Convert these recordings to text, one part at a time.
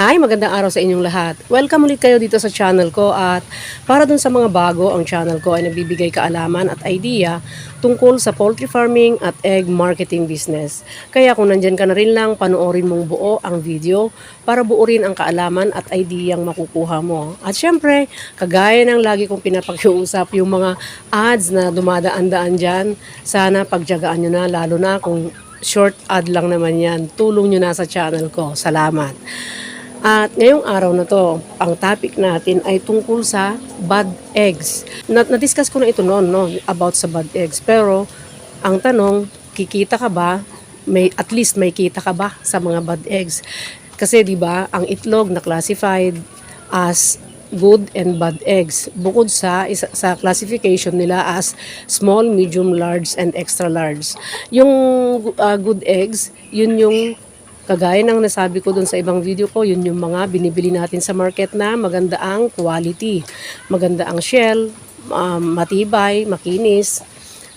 Hi, magandang araw sa inyong lahat. Welcome ulit kayo dito sa channel ko at para dun sa mga bago, ang channel ko ay nagbibigay kaalaman at idea tungkol sa poultry farming at egg marketing business. Kaya kung nandyan ka na rin lang, panoorin mong buo ang video para buo rin ang kaalaman at ideyang makukuha mo. At syempre, kagaya ng lagi kong pinapakiusap, yung mga ads na dumadaan-daan dyan, sana pagjagaan nyo na, lalo na kung short ad lang naman yan. Tulong nyo na sa channel ko. Salamat. At ngayong araw na to, ang topic natin ay tungkol sa bad eggs. Na- Na-discuss ko na ito noon, no, about sa bad eggs. Pero, ang tanong, kikita ka ba? May, at least may kita ka ba sa mga bad eggs? Kasi, di ba, ang itlog na classified as good and bad eggs. Bukod sa isa, sa classification nila as small, medium, large, and extra large. Yung uh, good eggs, yun yung Kagaya ng nasabi ko dun sa ibang video ko, yun yung mga binibili natin sa market na maganda ang quality. Maganda ang shell, um, matibay, makinis.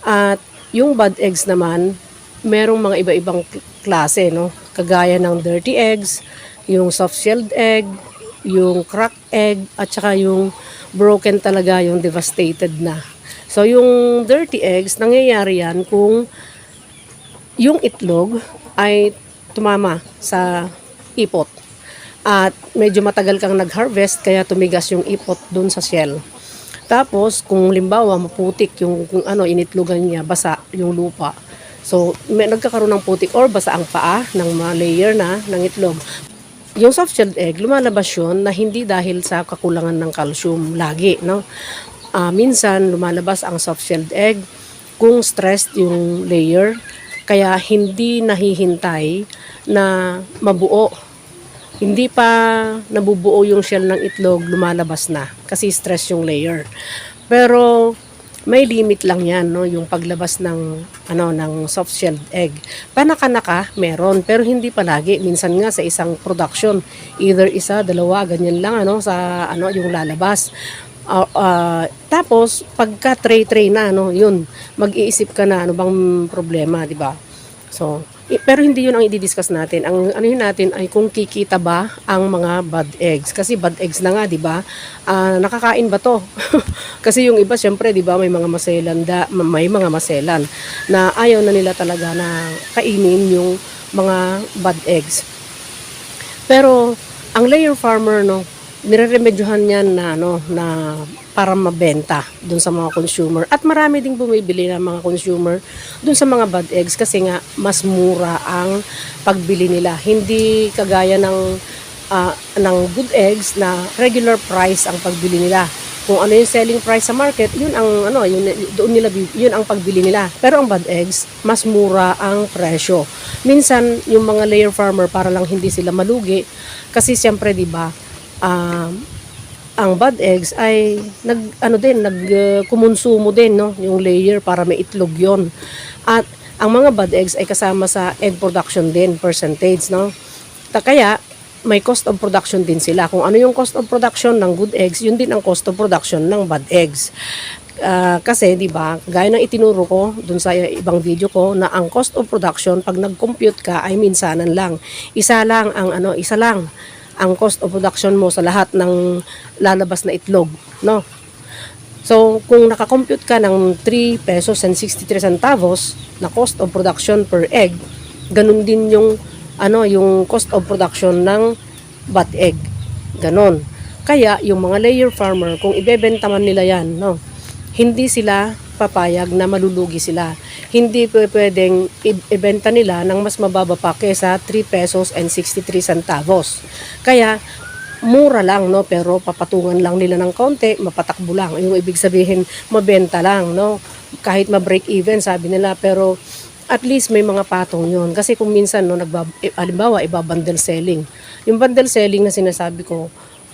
At yung bad eggs naman, merong mga iba-ibang klase, no? Kagaya ng dirty eggs, yung soft-shelled egg, yung cracked egg, at saka yung broken talaga, yung devastated na. So, yung dirty eggs, nangyayari yan kung yung itlog ay tumama sa ipot. At medyo matagal kang nag-harvest kaya tumigas yung ipot dun sa shell. Tapos kung limbawa maputik yung kung ano initlogan niya, basa yung lupa. So may nagkakaroon ng putik or basa ang paa ng mga layer na ng itlog. Yung soft-shelled egg, lumalabas yun na hindi dahil sa kakulangan ng calcium lagi, no? Ah, minsan lumalabas ang soft-shelled egg kung stressed yung layer kaya hindi nahihintay na mabuo. Hindi pa nabubuo yung shell ng itlog, lumalabas na kasi stress yung layer. Pero may limit lang yan, no, yung paglabas ng ano ng soft shelled egg. Panaka-naka meron, pero hindi palagi. Minsan nga sa isang production, either isa, dalawa, ganyan lang ano sa ano yung lalabas. Uh, uh, tapos pagka tray tray na ano, yun, mag-iisip ka na ano bang problema, di ba? So, pero hindi yun ang i-discuss natin. Ang ano yun natin ay kung kikita ba ang mga bad eggs. Kasi bad eggs na nga, di ba? Ah, nakakain ba to? Kasi yung iba, syempre, di ba, may mga maselan, da, may mga maselan na ayaw na nila talaga na kainin yung mga bad eggs. Pero ang layer farmer no, nireremedyohan niyan na ano na para mabenta dun sa mga consumer at marami ding bumibili ng mga consumer dun sa mga bad eggs kasi nga mas mura ang pagbili nila hindi kagaya ng ah, ng good eggs na regular price ang pagbili nila kung ano yung selling price sa market, yun ang ano, yun doon nila yun ang pagbili nila. Pero ang bad eggs, mas mura ang presyo. Minsan yung mga layer farmer para lang hindi sila malugi kasi siyempre 'di ba, um, ang bad eggs ay nag ano din nag uh, din no yung layer para may itlog yon at ang mga bad eggs ay kasama sa egg production din percentage no Ta- kaya may cost of production din sila. Kung ano yung cost of production ng good eggs, yun din ang cost of production ng bad eggs. Ah, kasi 'di ba, gaya ng itinuro ko dun sa ibang video ko na ang cost of production pag nag-compute ka ay minsanan lang. Isa lang ang ano, isa lang ang cost of production mo sa lahat ng lalabas na itlog, no? So, kung nakakompute ka ng 3 pesos and 63 centavos na cost of production per egg, ganun din yung ano, yung cost of production ng bat egg. Ganon. Kaya yung mga layer farmer, kung ibebenta man nila yan, no, hindi sila papayag na malulugi sila. Hindi pwe- pwedeng ibenta nila ng mas mababa pa kesa 3 pesos and 63 centavos. Kaya mura lang no? Pero papatungan lang nila ng konti mapatakbo lang. Yung ibig sabihin mabenta lang no? Kahit ma-break even sabi nila. Pero at least may mga patong yun. Kasi kung minsan no nagbab halimbawa iba bundle selling. Yung bundle selling na sinasabi ko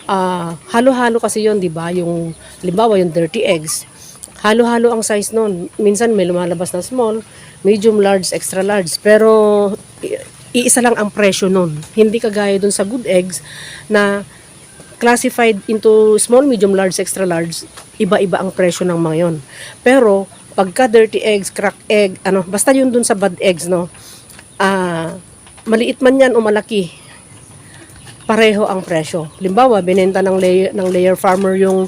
ah halo-halo kasi yon di ba? Yung halimbawa yung dirty eggs halo-halo ang size nun minsan may lumalabas na small medium large extra large pero iisa lang ang presyo nun hindi kagaya dun sa good eggs na classified into small, medium, large, extra large, iba-iba ang presyo ng mga yon. Pero, pagka dirty eggs, crack egg, ano, basta yun dun sa bad eggs, no, ah, maliit man yan o malaki, pareho ang presyo. Limbawa, binenta ng layer, ng layer farmer yung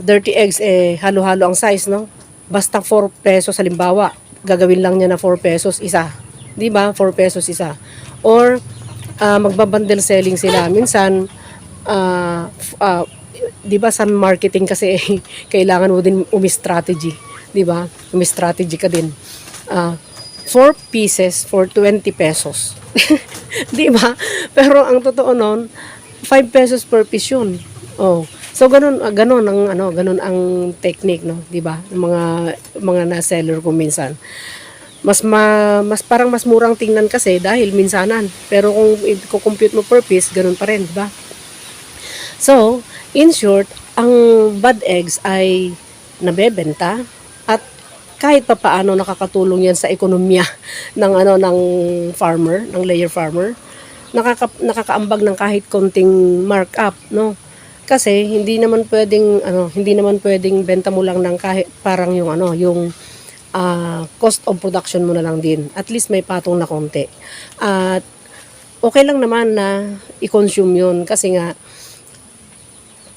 dirty eggs, eh, halo-halo ang size, no? Basta 4 pesos sa limbawa, gagawin lang niya na 4 pesos isa. Di ba? 4 pesos isa. Or, ah, magbabundle selling sila. Minsan, f- ah, di ba sa marketing kasi kailangan mo din umi-strategy. Di ba? Umi-strategy ka din. Ah, 4 pieces for 20 pesos. di ba? Pero ang totoo nun, 5 pesos per piece yun. Oh. So ganun ah, ganun ang ano, ganun ang technique no, 'di ba? Mga mga na seller ko minsan. Mas ma, mas parang mas murang tingnan kasi dahil minsanan. Pero kung i-compute mo per piece, ganun pa rin, 'di ba? So, in short, ang bad eggs ay nabebenta at kahit pa paano nakakatulong yan sa ekonomiya ng ano ng farmer, ng layer farmer. Nakaka, nakakaambag ng kahit konting markup, no? Kasi hindi naman pwedeng ano, hindi naman pwedeng benta mo lang ng kahit parang yung ano, yung ah, cost of production mo na lang din. At least may patong na konti. At okay lang naman na i-consume yun kasi nga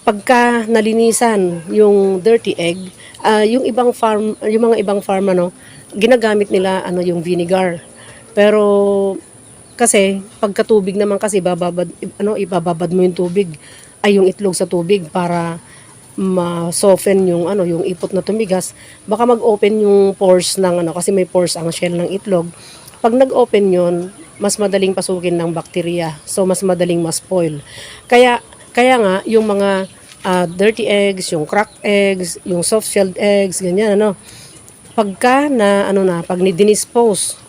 pagka nalinisan yung dirty egg, ah, yung ibang farm, yung mga ibang farm ano, ginagamit nila ano yung vinegar. Pero kasi pagkatubig naman kasi bababad ano ibababad mo yung tubig ay yung itlog sa tubig para ma-soften yung ano yung ipot na tumigas. Baka mag-open yung pores ng ano kasi may pores ang shell ng itlog. Pag nag-open yon mas madaling pasukin ng bakterya so mas madaling ma-spoil. Kaya kaya nga yung mga ah, dirty eggs yung cracked eggs yung soft shelled eggs ganyan ano. Pagka na ano na pag ni-dispose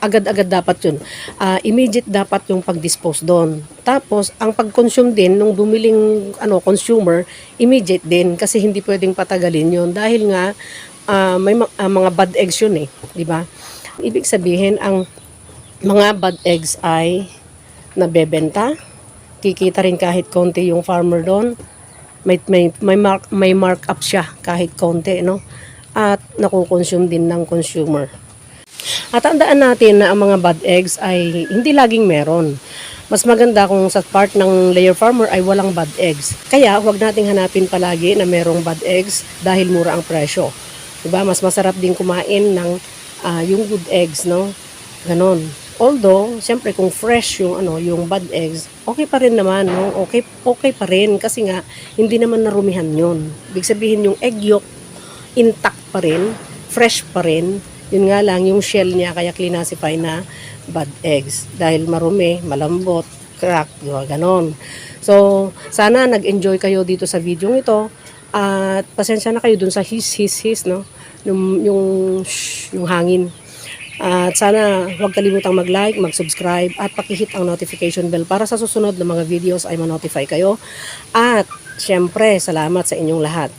agad-agad dapat yun. Ah, immediate dapat yung pag-dispose doon. Tapos, ang pag-consume din, nung bumiling ano, consumer, immediate din. Kasi hindi pwedeng patagalin yun. Dahil nga, ah, may ma- ah, mga bad eggs yun eh. di ba? Ibig sabihin, ang mga bad eggs ay nabebenta. Kikita rin kahit konti yung farmer doon. May, may, may, mark, may markup siya kahit konti, no? At nakukonsume din ng consumer. At tandaan natin na ang mga bad eggs ay hindi laging meron. Mas maganda kung sa part ng layer farmer ay walang bad eggs. Kaya huwag nating hanapin palagi na merong bad eggs dahil mura ang presyo. Diba? Mas masarap din kumain ng ah, yung good eggs, no? Ganon. Although, siyempre kung fresh yung ano, yung bad eggs, okay pa rin naman, no? Okay, okay pa rin kasi nga hindi naman narumihan 'yon. Ibig sabihin yung egg yolk intact pa rin, fresh pa rin. Yun nga lang, yung shell niya kaya classify na bad eggs. Dahil marumi, malambot, crack, di ba, ganon. So, sana nag-enjoy kayo dito sa video ito. At pasensya na kayo dun sa his, his, his, no? Yung, yung, shh, yung hangin. At sana huwag kalimutang mag-like, mag-subscribe at pakihit ang notification bell para sa susunod na mga videos ay ma-notify kayo. At syempre, salamat sa inyong lahat.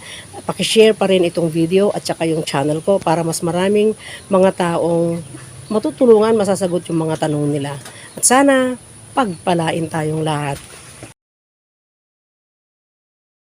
Pakishare pa rin itong video at saka yung channel ko para mas maraming mga taong matutulungan, masasagot yung mga tanong nila. At sana pagpalain tayong lahat.